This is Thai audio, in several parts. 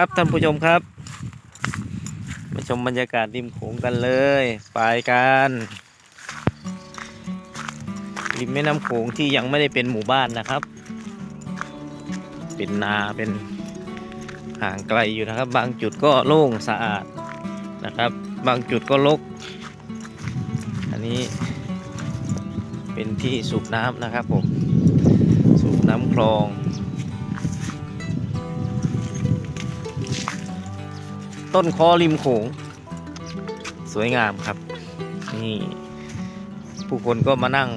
ครับท่านผู้ชมครับ มาชมบรรยากาศริมโขงกันเลยไปกันริมแม่น้ำโขงที่ยังไม่ได้เป็นหมู่บ้านนะครับ เป็นนาเป็นห่างไกลอยู่นะครับ บางจุดก็โล่งสะอาดนะครับ บางจุดก็รกอันนี้ เป็นที่สูบน้ำนะครับผม สูบน้ำคลอง ต้นคอริมโขง สวยงามครับ นี่ ผู้คนก็มานั่ง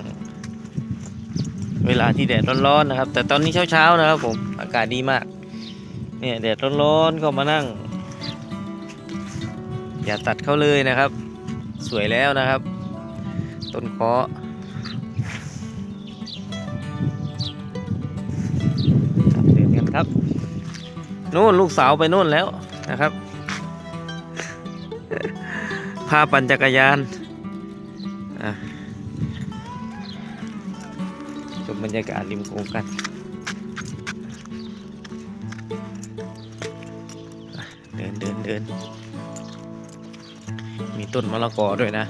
เวลาที่แดดร้อนๆนะครับ แต่ตอนนี้เช้าๆนะครับผม อากาศดีมาก เนี่ยแดดร้อนๆก็มานั่ง อย่าตัดเขาเลยนะครับ สวยแล้วนะครับต้นเคาะ นกันครับนู่นลูกสาวไปนู่นแล้วนะครับ พาปั่นจักรยานอะชมบรรยากาศริมโขงกันเดินเดินเดินมีต้นมะละกอด้วยนะ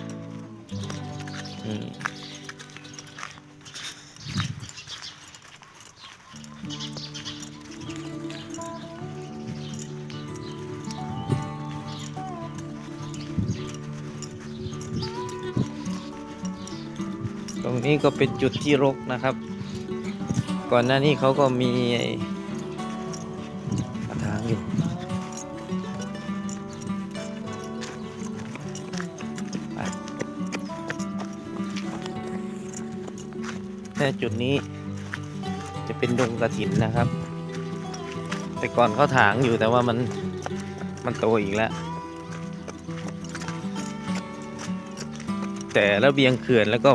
นี้ก็เป็นจุดที่รกนะครับ ก่อนหน้านี้เขาก็มีไอ้กระถางอยู่ แต่จุดนี้จะเป็นดงกระถินนะครับ แต่ก่อนเขาถางอยู่แต่ว่ามันมันโตอีกแล้วแต่ระเบียงเขื่อนแล้วก็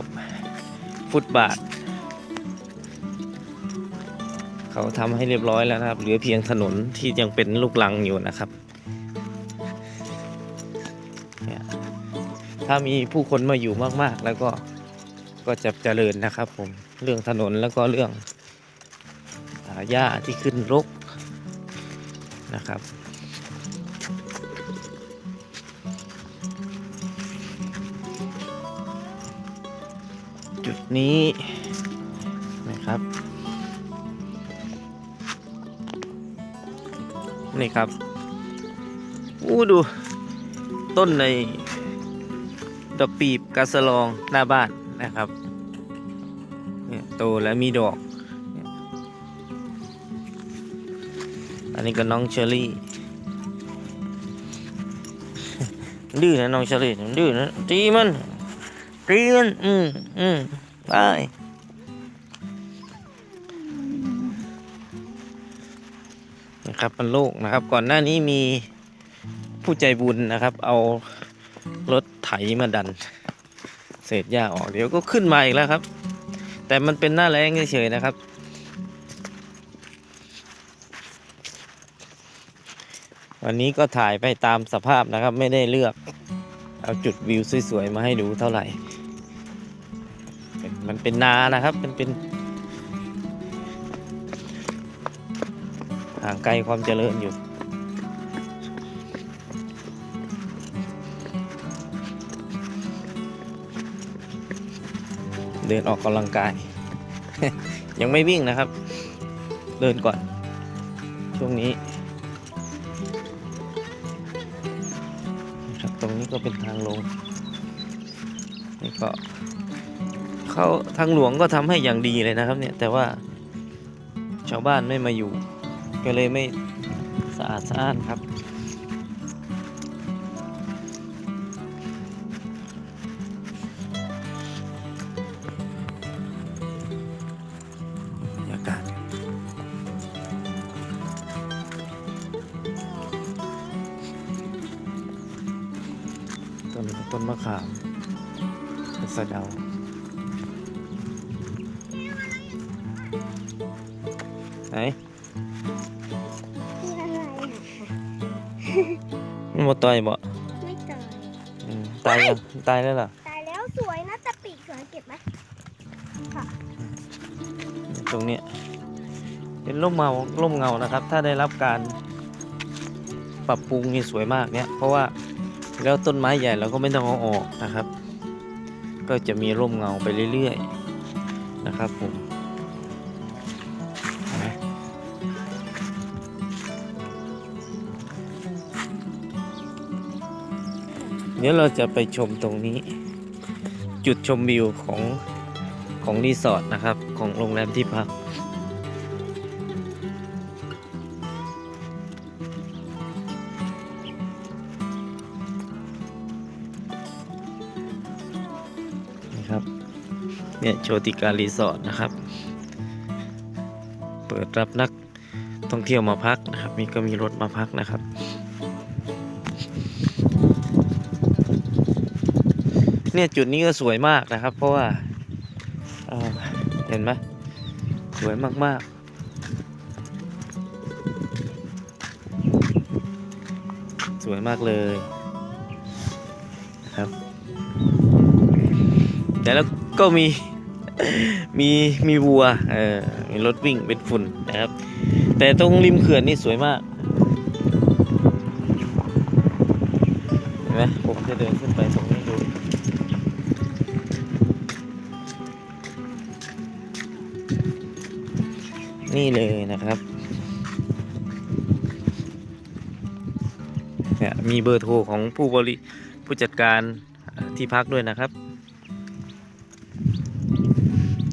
ฟุตบาท เขาทำให้เรียบร้อยแล้วนะครับ เหลือเพียงถนนที่ยังเป็นลูกลังอยู่นะครับ ถ้ามีผู้คนมาอยู่มากๆ แล้วก็ก็จะเจริญนะครับผม เรื่องถนนแล้วก็เรื่องหญ้าที่ขึ้นรกนะครับ นี้นะครับ นี่ครับอู้ดูต้นในดอกปีบกาสลองหน้าบ้านนะครับเนี่ยโตแล้วมีดอก อันนี้ก็น้องเชอรี่ดื้อนะน้องเชอรี่มันดื้อนะตีมันตีมันอืมอืม ไปนะครับมันโล่งนะครับ ก่อนหน้านี้มีผู้ใจบุญนะครับ เอารถไถมาดัน เศษหญ้าออกเดี๋ยวก็ขึ้นมาอีกแล้วครับ แต่มันเป็นหน้าแรงเฉยๆนะครับ วันนี้ก็ถ่ายไปตามสภาพนะครับ ไม่ได้เลือก เอาจุดวิวสวยๆมาให้ดูเท่าไหร่ มันเป็นนานะครับ มันเป็นห่างไกลความเจริญอยู่ เดินออกกำลังกาย ยังไม่วิ่งนะครับ เดินก่อน ช่วงนี้ครับตรงนี้ก็เป็นทางลง นี่ก็ เขาทางหลวงก็ทำให้อย่างดีเลยนะครับ เนี่ยแต่ว่าชาวบ้านไม่มาอยู่ ก็เลยไม่สะอาดสะอ้านครับ บรรยากาศต้นต้นมะขามต้นสะเดา ไหนคืออะไรอะมันบ่ต่อยบ่ไม่ตายอืมตายยังตายแล้วล่ะตายแล้วสวยนะแต่ปีกสวยเก็บไหมค่ะตรงเนี้ยเป็นร่มเงาร่มเงานะครับ ถ้าได้รับการปรับปรุงนี่สวยมากเนี่ย เพราะว่าแล้วต้นไม้ใหญ่เราก็ไม่ต้องเอาออกนะครับ ก็จะมีร่มเงาไปเรื่อยๆนะครับผม ดี๋ยวเราจะไปชมตรงนี้ จุดชมวิวของของรีสอร์ทนะครับ ของโรงแรมที่พักนี่ครับเนี่ยโชติการรีสอร์ทนะครับ เปิดรับนักท่องเที่ยวมาพักนะครับมีก็มีรถมาพักนะครับ เนี่ยจุดนี้ก็สวยมากนะครับ เพราะว่าเอ่อเห็นไหมสวยมาก ๆสวยมากเลยครับ แต่แล้วก็มีมีมีวัวเออมีรถวิ่งเป็นฝุ่นนะครับ แต่ตรงริมเขื่อนนี่สวยมากเห็นไหมผมจะเดินขึ้นไปตรงนี้ นี่เลยนะครับเนี่ยมีเบอร์โทรของผู้บริผู้จัดการที่พักด้วยนะครับ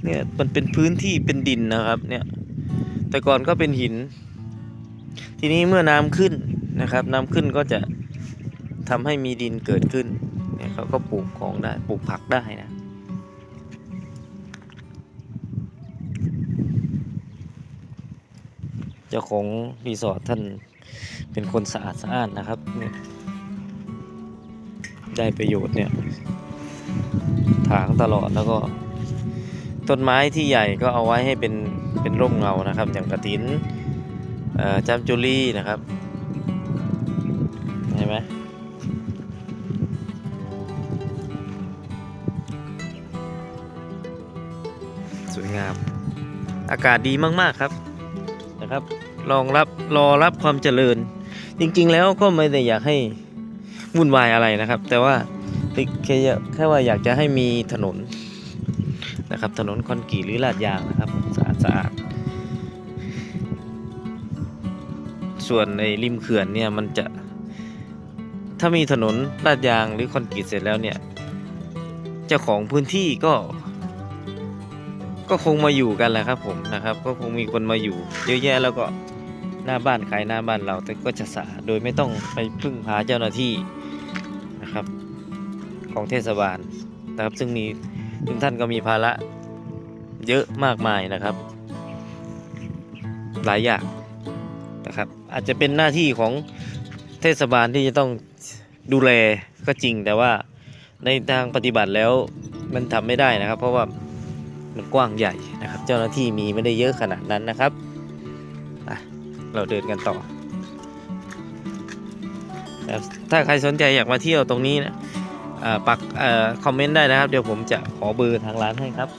เนี่ยมันเป็นพื้นที่เป็นดินนะครับเนี่ยแต่ก่อนก็เป็นหิน ทีนี้เมื่อน้ำขึ้นนะครับน้ำขึ้นก็จะทำให้มีดินเกิดขึ้นเนี่ยเขาก็ปลูกของได้ปลูกผักได้นะ เจ้าของรีสอร์ทท่านเป็นคนสะอาดสะอ้านนะครับเนี่ยได้ประโยชน์เนี่ยถางตลอดแล้วก็ ต้นไม้ที่ใหญ่ก็เอาไว้ให้เป็นเป็นร่มเงานะครับ อย่างกระถินอ่อจามจุลี่นะครับเห็นไหมสวยงาม อากาศดีมาก ๆ ครับนะครับ รองรับรอรับความเจริญ จริงๆแล้วก็ไม่ได้อยากให้วุ่นวายอะไรนะครับ แต่ว่าแค่แค่ว่าอยากจะให้มีถนนนะครับ ถนนคอนกรีตหรือลาดยางนะครับสะอาดสะอาดส่วนในริมเขื่อนเนี่ยมันจะถ้ามีถนนลาดยางหรือคอนกรีตเสร็จแล้วเนี่ยเจ้าของพื้นที่ก็ ก็คงมาอยู่กันแหละครับผมนะครับ ก็คงมีคนมาอยู่เยอะแยะแล้วก็ หน้าบ้านใครหน้าบ้านเราแต่ก็จะสะอาดโดยไม่ต้องไปพึ่งพาเจ้าหน้าที่นะครับ ของเทศบาลนะครับ ซึ่งมีซึ่งท่านก็มีภาระเยอะมากมายนะครับ หลายอย่างนะครับ อาจจะเป็นหน้าที่ของเทศบาลที่จะต้องดูแลก็จริงแต่ว่าในทางปฏิบัติแล้วมันทำไม่ได้นะครับ เพราะว่ามันกว้างใหญ่นะครับ เจ้าหน้าที่มีไม่ได้เยอะขนาดนั้นนะครับ เราเดินกันต่อครับถ้าใครสนใจอยากมาเที่ยวตรงนี้นะปักอคอมเมนต์ได้นะครับ เดี๋ยวผมจะขอเบอร์ทางร้านให้ครับ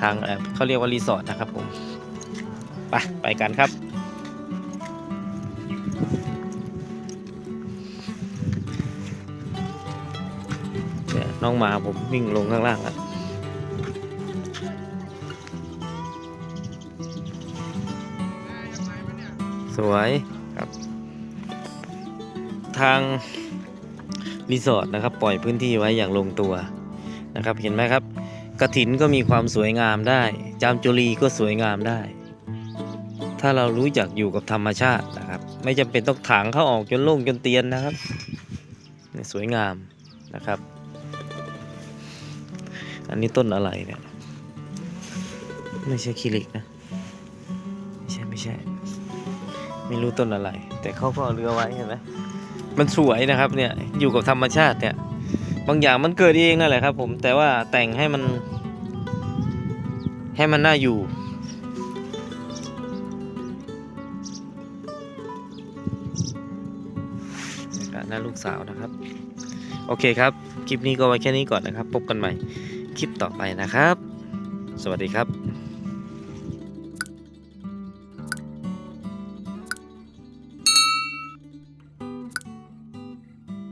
ทางเขาเรียกว่ารีสอร์ทนะครับผม ไปไปกันครับเนี่ยน้องหมาผมวิ่งลงข้างล่างแล้ว สวยครับ ทางรีสอร์ทนะครับ ปล่อยพื้นที่ไว้อย่างลงตัวนะครับ เห็นไหมครับกระถินก็มีความสวยงามได้ จามจุลีก็สวยงามได้ ถ้าเรารู้จักอยู่กับธรรมชาตินะครับ ไม่จำเป็นต้องถางเข้าออกจนโล่งจนเตียนนะครับ สวยงามนะครับ อันนี้ต้นอะไรเนี่ย ไม่ใช่คิริกนะ ไม่รู้ต้นอะไร แต่เขาก็เอาเรือไว้เห็นไหมมันสวยนะครับเนี่ยอยู่กับธรรมชาติเนี่ย บางอย่างมันเกิดเองนั่นแหละครับ ผมแต่ว่าแต่งให้มัน ให้มันน่าอยู่หน้าลูกสาวนะครับ โอเคครับ คลิปนี้ก็ไว้แค่นี้ก่อนนะครับ พบกันใหม่คลิปต่อไปนะครับ สวัสดีครับ